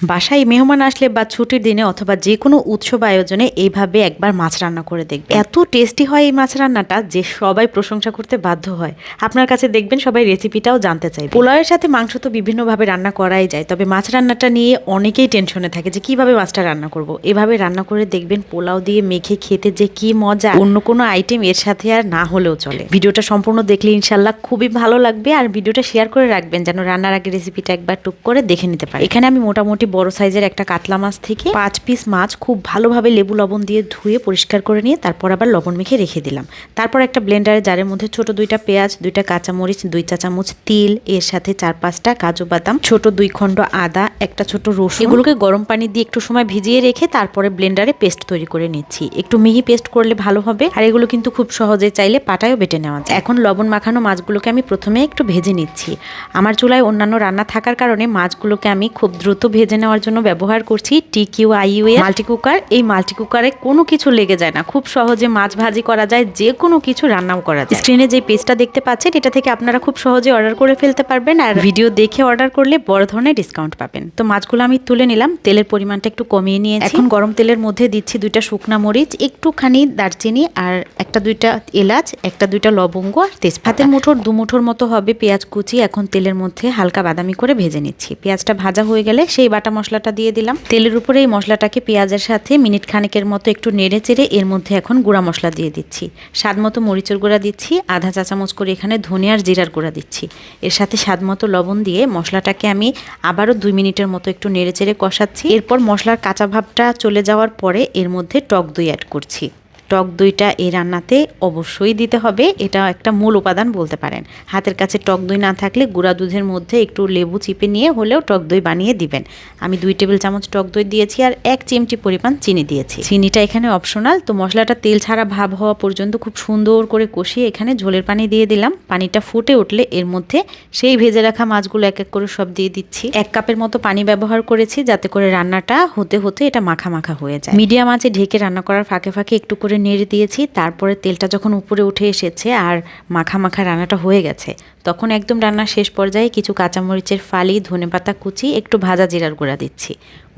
বাসায় মেহমান আসলে বা ছুটির দিনে অথবা যে কোনো উৎসব আয়োজনে এইভাবে একবার মাছ রান্না করে দেখবে এত টেস্টি হয় এই মাছ রান্নাটা যে সবাই প্রশংসা করতে বাধ্য হয়। আপনার কাছে দেখবেন সবাই রেসিপিটাও জানতে চাই পোলাওয়ের সাথে মাংস তো বিভিন্নভাবে রান্না করাই যায়, তবে মাছ রান্নাটা নিয়ে অনেকেই টেনশনে থাকে যে কীভাবে মাছটা রান্না করব। এভাবে রান্না করে দেখবেন পোলাও দিয়ে মেখে খেতে যে কি মজা, অন্য কোনো আইটেম এর সাথে আর না হলেও চলে। ভিডিওটা সম্পূর্ণ দেখলে ইনশাল্লাহ খুবই ভালো লাগবে আর ভিডিওটা শেয়ার করে রাখবেন যেন রান্নার আগে রেসিপিটা একবার টুক করে দেখে নিতে পারি। এখানে আমি মোটামুটি বড় সাইজের একটা কাতলা মাছ থেকে পাঁচ পিস মাছ খুব ভালোভাবে লেবু লবণ দিয়ে ধুয়ে পরিষ্কার করে নিয়ে তারপর আবার লবণ মেখে রেখে দিলাম। তারপর একটা ব্লেন্ডারে জারের মধ্যে ছোট দুইটা পেঁয়াজ, দুইটা কাঁচামরিচ, দুই চা চামচ তিল, এর সাথে চার পাঁচটা কাজু বাদাম, ছোট দুই খণ্ড আদা, একটা ছোট রসুন। এগুলোকে গরম পানি দিয়ে একটু সময় ভিজিয়ে রেখে তারপরে ব্লেন্ডারে পেস্ট তৈরি করে নিচ্ছি। একটু মিহি পেস্ট করলে ভালো হবে আর এগুলো কিন্তু খুব সহজে চাইলে পাটায়ও বেটে নেওয়া যায়। এখন লবণ মাখানো মাছগুলোকে আমি প্রথমে একটু ভেজে নিচ্ছি। আমার চুলায় অন্যান্য রান্না থাকার কারণে মাছগুলোকে আমি খুব দ্রুত ভেজে নেওয়ার জন্য ব্যবহার করছি টি কিউ আইইউ এর মাল্টি কুকার এই মাল্টি কুকারে কোনো কিছু লেগে যায় না। খুব সহজে মাছ ভাজি করা যায়, যে কোনো কিছু রান্নাও করা যায়। স্ক্রিনে যে পেজটা দেখতে পাচ্ছেন, এটা থেকে আপনারা খুব সহজে অর্ডার করে ফেলতে পারবেন আর ভিডিও দেখে অর্ডার করলে বড় ধরনের ডিসকাউন্ট পাবেন। তো মাছগুলো আমি তুলে নিলাম, তেলের পরিমাণটা একটু কমিয়ে নিয়েছি। এখন গরম তেলের মধ্যে দিচ্ছি দুইটা শুকনা মরিচ, একটুখানি দারচিনি আর একটা দুইটা এলাচ, একটা দুইটা লবঙ্গ আর তেজপাতের মুঠোর দু মুঠোর মতো হবে পেঁয়াজ কুচি। এখন তেলের মধ্যে হালকা বাদামি করে ভেজে নিচ্ছি। পেঁয়াজটা ভাজা হয়ে গেলে সেই বাটা মশলাটা দিয়ে দিলাম। তেলের উপরে এই মশলাটাকে পেঁয়াজের সাথে মিনিট খানেকের মতো একটু নেড়ে চেড়ে এর মধ্যে এখন গুঁড়া মশলা দিয়ে দিচ্ছি। স্বাদ মতো মরিচের গুঁড়া দিচ্ছি, আধা চা চামচ করে এখানে ধনিয়ার জিরার গুঁড়া দিচ্ছি। এর সাথে স্বাদ মতো লবণ দিয়ে মশলাটাকে আমি আবারও দুই মিনিটের মতো একটু নেড়ে চেড়ে কষাচ্ছি। এরপর মশলার কাঁচা ভাবটা চলে যাওয়ার পরে এর মধ্যে টক দই অ্যাড করছি। টক দইটা এই রান্নাতে অবশ্যই দিতে হবে। এটা একটা মূল উপাদান বলতে পারেন। হাতের কাছে টক দই না থাকলে গুঁড়া দুধের মধ্যে একটু লেবু চিপে নিয়ে হলেও টক দই বানিয়ে দিবেন। আমি দুই টেবিল চামচ টক দই দিয়েছি আর এক চিমটি পরিমাণ চিনি দিয়েছি। চিনিটা এখানে অপশনাল। তো মশলাটা তেল ছাড়া ভাব হওয়া পর্যন্ত খুব সুন্দর করে কষিয়ে এখানে ঝোলের পানি দিয়ে দিলাম। পানিটা ফুটে উঠলে এর মধ্যে সেই ভেজে রাখা মাছগুলো এক এক করে সব দিয়ে দিচ্ছি। এক কাপের মতো পানি ব্যবহার করেছি যাতে করে রান্নাটা হতে হতে এটা মাখা মাখা হয়ে যায়। মিডিয়াম আঁচে ঢেকে রান্না করার ফাঁকে ফাঁকে একটু করে নেড়ে দিয়েছি, তারপরে তেলটা যখন উপরে উঠে এসেছে আর মাখা মাখা রান্নাটা হয়ে গেছে, তখন একদম রান্নার শেষ পর্যায়ে কিছু কাঁচামরিচের ফালি, ধনেপাতা কুচি, একটু ভাজা জিরার গুঁড়া দিচ্ছি।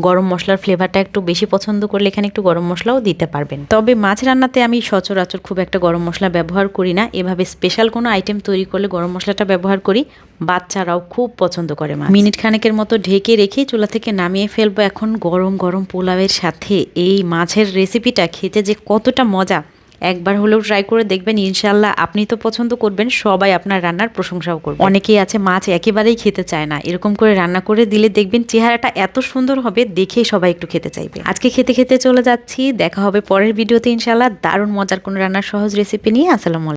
গরম মশলার ফ্লেভারটা একটু বেশি পছন্দ করলে এখানে একটু গরম মশলাও দিতে পারবেন। তবে মাছ রান্নাতে আমি সচরাচর খুব একটা গরম মশলা ব্যবহার করি না, এভাবে স্পেশাল কোনো আইটেম তৈরি করলে গরম মশলাটা ব্যবহার করি বাচ্চারাও খুব পছন্দ করে মাছ। মিনিট খানেকের মতো ঢেকে রেখে চুলা থেকে নামিয়ে ফেলব এখন গরম গরম পোলাওয়ের সাথে। এই মাছের রেসিপিটা খেতে যে কতটা মজা, একবার হলেও ট্রাই করে দেখবেন ইনশাল্লাহ আপনি তো পছন্দ করবেন, সবাই আপনার রান্নার প্রশংসাও করবে। অনেকেই আছে মাছ একেবারেই খেতে চায় না, এরকম করে রান্না করে দিলে দেখবেন চেহারাটা এত সুন্দর হবে, দেখেই সবাই একটু খেতে চাইবে। আজকে খেতে খেতে চলে যাচ্ছি, দেখা হবে পরের ভিডিওতে ইনশাল্লাহ দারুণ মজার কোনো রান্নার সহজ রেসিপি নিয়ে, আসসালামু